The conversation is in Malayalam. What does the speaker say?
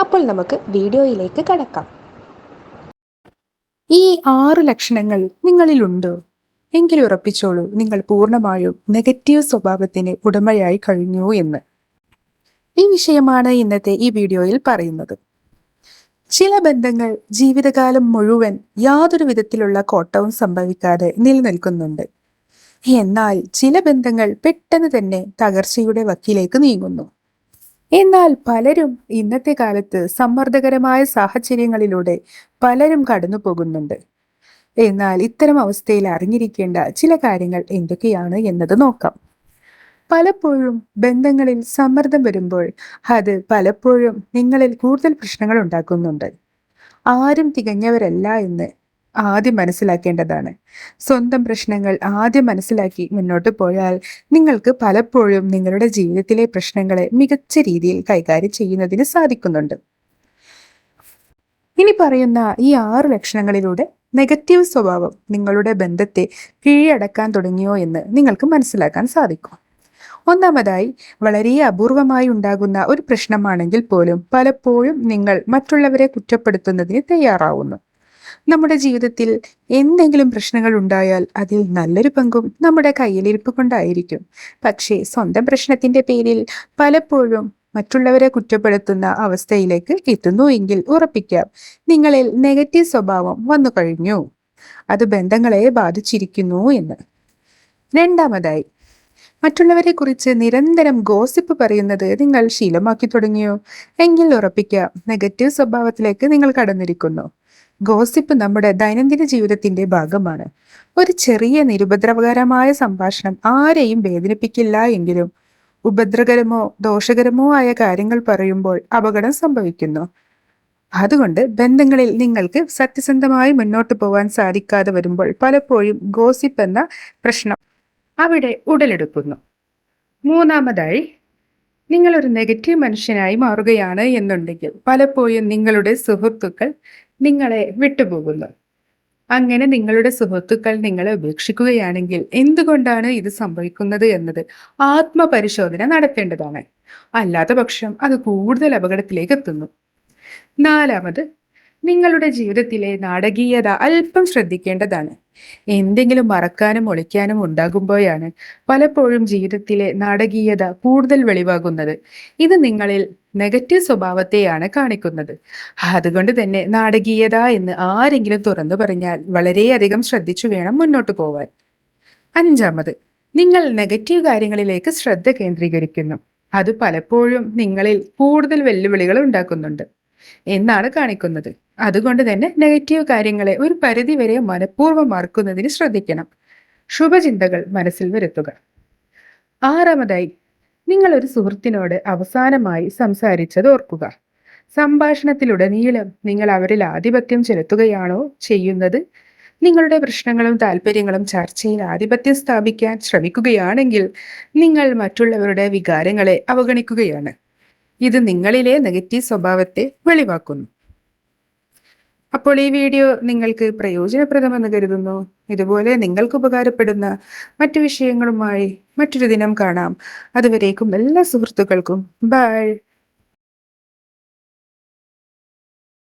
അപ്പോൾ നമുക്ക് വീഡിയോയിലേക്ക് കടക്കാം. ഈ ആറ് ലക്ഷണങ്ങൾ നിങ്ങളിലുണ്ടോ. എങ്കിൽ ഉറപ്പിച്ചോളൂ നിങ്ങൾ പൂർണമായും നെഗറ്റീവ് സ്വഭാവത്തിന് ഉടമയായി കഴിഞ്ഞു എന്ന്. ഈ വിഷയമാണ് ഇന്നത്തെ ഈ വീഡിയോയിൽ പറയുന്നത്. ചില ബന്ധങ്ങൾ ജീവിതകാലം മുഴുവൻ യാതൊരു വിധത്തിലുള്ള കോട്ടവും സംഭവിക്കാതെ നിലനിൽക്കുന്നുണ്ട്. എന്നാൽ ചില ബന്ധങ്ങൾ പെട്ടെന്ന് തന്നെ തകർച്ചയുടെ വക്കിലേക്ക് നീങ്ങുന്നു. എന്നാൽ പലരും ഇന്നത്തെ കാലത്ത് സമ്മർദ്ദകരമായ സാഹചര്യങ്ങളിലൂടെ പലരും കടന്നു പോകുന്നുണ്ട്. എന്നാൽ ഇത്തരം അവസ്ഥയിൽ അറിഞ്ഞിരിക്കേണ്ട ചില കാര്യങ്ങൾ എന്തൊക്കെയാണ് എന്നത് നോക്കാം. പലപ്പോഴും ബന്ധങ്ങളിൽ സമ്മർദ്ദം വരുമ്പോൾ അത് പലപ്പോഴും നിങ്ങളിൽ കൂടുതൽ പ്രശ്നങ്ങൾ ഉണ്ടാക്കുന്നുണ്ട്. ആരും തികഞ്ഞവരല്ല എന്ന് ആദ്യം മനസ്സിലാക്കേണ്ടതാണ്. സ്വന്തം പ്രശ്നങ്ങൾ ആദ്യം മനസ്സിലാക്കി മുന്നോട്ട് പോയാൽ നിങ്ങൾക്ക് പലപ്പോഴും നിങ്ങളുടെ ജീവിതത്തിലെ പ്രശ്നങ്ങളെ മികച്ച രീതിയിൽ കൈകാര്യം ചെയ്യുന്നതിന് സാധിക്കുന്നുണ്ട്. ഇനി പറയുന്ന ഈ ആറ് ലക്ഷണങ്ങളിലൂടെ നെഗറ്റീവ് സ്വഭാവം നിങ്ങളുടെ ബന്ധത്തെ കീഴടക്കാൻ തുടങ്ങിയോ എന്ന് നിങ്ങൾക്ക് മനസ്സിലാക്കാൻ സാധിക്കും. ഒന്നാമതായി വളരെ അപൂർവമായി ഉണ്ടാകുന്ന ഒരു പ്രശ്നമാണെങ്കിൽ പോലും പലപ്പോഴും നിങ്ങൾ മറ്റുള്ളവരെ കുറ്റപ്പെടുത്തുന്നതിന് തയ്യാറാവുന്നു. നമ്മുടെ ജീവിതത്തിൽ എന്തെങ്കിലും പ്രശ്നങ്ങൾ ഉണ്ടായാൽ അതിൽ നല്ലൊരു പങ്കും നമ്മുടെ കയ്യിലിരിപ്പ് കൊണ്ടായിരിക്കും പക്ഷേ സ്വന്തം പ്രശ്നത്തിന്റെ പേരിൽ പലപ്പോഴും മറ്റുള്ളവരെ കുറ്റപ്പെടുത്തുന്ന അവസ്ഥയിലേക്ക് എത്തുന്നു എങ്കിൽ ഉറപ്പിക്കാം നിങ്ങളിൽ നെഗറ്റീവ് സ്വഭാവം വന്നു കഴിഞ്ഞു. അത് ബന്ധങ്ങളെ ബാധിച്ചിരിക്കുന്നു എന്ന്. രണ്ടാമതായി മറ്റുള്ളവരെ കുറിച്ച് നിരന്തരം ഗോസിപ്പ് പറയുന്നത് നിങ്ങൾ ശീലമാക്കി തുടങ്ങിയോ? എങ്കിൽ ഉറപ്പിക്കാം നെഗറ്റീവ് സ്വഭാവത്തിലേക്ക് നിങ്ങൾ കടന്നിരിക്കുന്നു. ഗോസിപ്പ് നമ്മുടെ ദൈനംദിന ജീവിതത്തിന്റെ ഭാഗമാണ്. ഒരു ചെറിയ നിരുപദ്രവകരമായ സംഭാഷണം ആരെയും വേദനിപ്പിക്കില്ല എങ്കിലും ഉപദ്രകരമോ ദോഷകരമോ ആയ കാര്യങ്ങൾ പറയുമ്പോൾ അപകടം സംഭവിക്കുന്നു. അതുകൊണ്ട് ബന്ധങ്ങളിൽ നിങ്ങൾക്ക് സത്യസന്ധമായി മുന്നോട്ട് പോകാൻ സാധിക്കാതെ വരുമ്പോൾ പലപ്പോഴും ഗോസിപ്പ് എന്ന പ്രശ്നം അവിടെ ഉടലെടുക്കുന്നു. മൂന്നാമതായി നിങ്ങൾ ഒരു നെഗറ്റീവ് മനുഷ്യനായി മാറുകയാണ് എന്നുണ്ടെങ്കിൽ പലപ്പോഴും നിങ്ങളുടെ സുഹൃത്തുക്കൾ നിങ്ങളെ വിട്ടുപോകുന്നു. അങ്ങനെ നിങ്ങളുടെ സുഹൃത്തുക്കൾ നിങ്ങളെ ഉപേക്ഷിക്കുകയാണെങ്കിൽ എന്തുകൊണ്ടാണ് ഇത് സംഭവിക്കുന്നത് എന്നത് ആത്മപരിശോധന നടത്തേണ്ടതാണ്. അല്ലാത്ത പക്ഷം അത് കൂടുതൽ അപകടത്തിലേക്ക് എത്തുന്നു. നാലാമത് നിങ്ങളുടെ ജീവിതത്തിലെ നാടകീയത അല്പം ശ്രദ്ധിക്കേണ്ടതാണ്. എന്തെങ്കിലും മറക്കാനും ഒളിക്കാനും ഉണ്ടാകുമ്പോഴാണ് പലപ്പോഴും ജീവിതത്തിലെ നാടകീയത കൂടുതൽ വെളിവാകുന്നത്. ഇത് നിങ്ങളിൽ നെഗറ്റീവ് സ്വഭാവത്തെയാണ് കാണിക്കുന്നത്. അതുകൊണ്ട് തന്നെ നാടകീയത എന്ന് ആരെങ്കിലും തുറന്നു പറഞ്ഞാൽ വളരെയധികം ശ്രദ്ധിച്ചു വേണം മുന്നോട്ട് പോവാൻ. അഞ്ചാമത് നിങ്ങൾ നെഗറ്റീവ് കാര്യങ്ങളിലേക്ക് ശ്രദ്ധ കേന്ദ്രീകരിക്കുന്നു. അത് പലപ്പോഴും നിങ്ങളിൽ കൂടുതൽ വെല്ലുവിളികൾ ഉണ്ടാക്കുന്നുണ്ട്. എന്നാണ് കാണിക്കുന്നത്. അതുകൊണ്ട് തന്നെ നെഗറ്റീവ് കാര്യങ്ങളെ ഒരു പരിധി വരെ മനഃപൂർവം മറക്കുന്നതിന് ശ്രദ്ധിക്കണം. ശുഭചിന്തകൾ മനസ്സിൽ വരുത്തുക. ആറാമതായി നിങ്ങൾ ഒരു സുഹൃത്തിനോട് അവസാനമായി സംസാരിച്ചത് ഓർക്കുക. സംഭാഷണത്തിലുടനീളം നിങ്ങൾ അവരിൽ ആധിപത്യം ചെലുത്തുകയാണോ ചെയ്യുന്നത്? നിങ്ങളുടെ പ്രശ്നങ്ങളും താല്പര്യങ്ങളും ചർച്ചയിൽ ആധിപത്യം സ്ഥാപിക്കാൻ ശ്രമിക്കുകയാണെങ്കിൽ നിങ്ങൾ മറ്റുള്ളവരുടെ വികാരങ്ങളെ അവഗണിക്കുകയാണ്. ഇത് നിങ്ങളിലെ നെഗറ്റീവ് സ്വഭാവത്തെ വെളിവാക്കുന്നു. അപ്പോൾ ഈ വീഡിയോ നിങ്ങൾക്ക് പ്രയോജനപ്രദമെന്ന് കരുതുന്നു. ഇതുപോലെ നിങ്ങൾക്ക് ഉപകാരപ്പെടുന്ന മറ്റു വിഷയങ്ങളുമായി മറ്റൊരു ദിനം കാണാം. അതുവരേക്കും എല്ലാ സുഹൃത്തുക്കൾക്കും. ബൈ.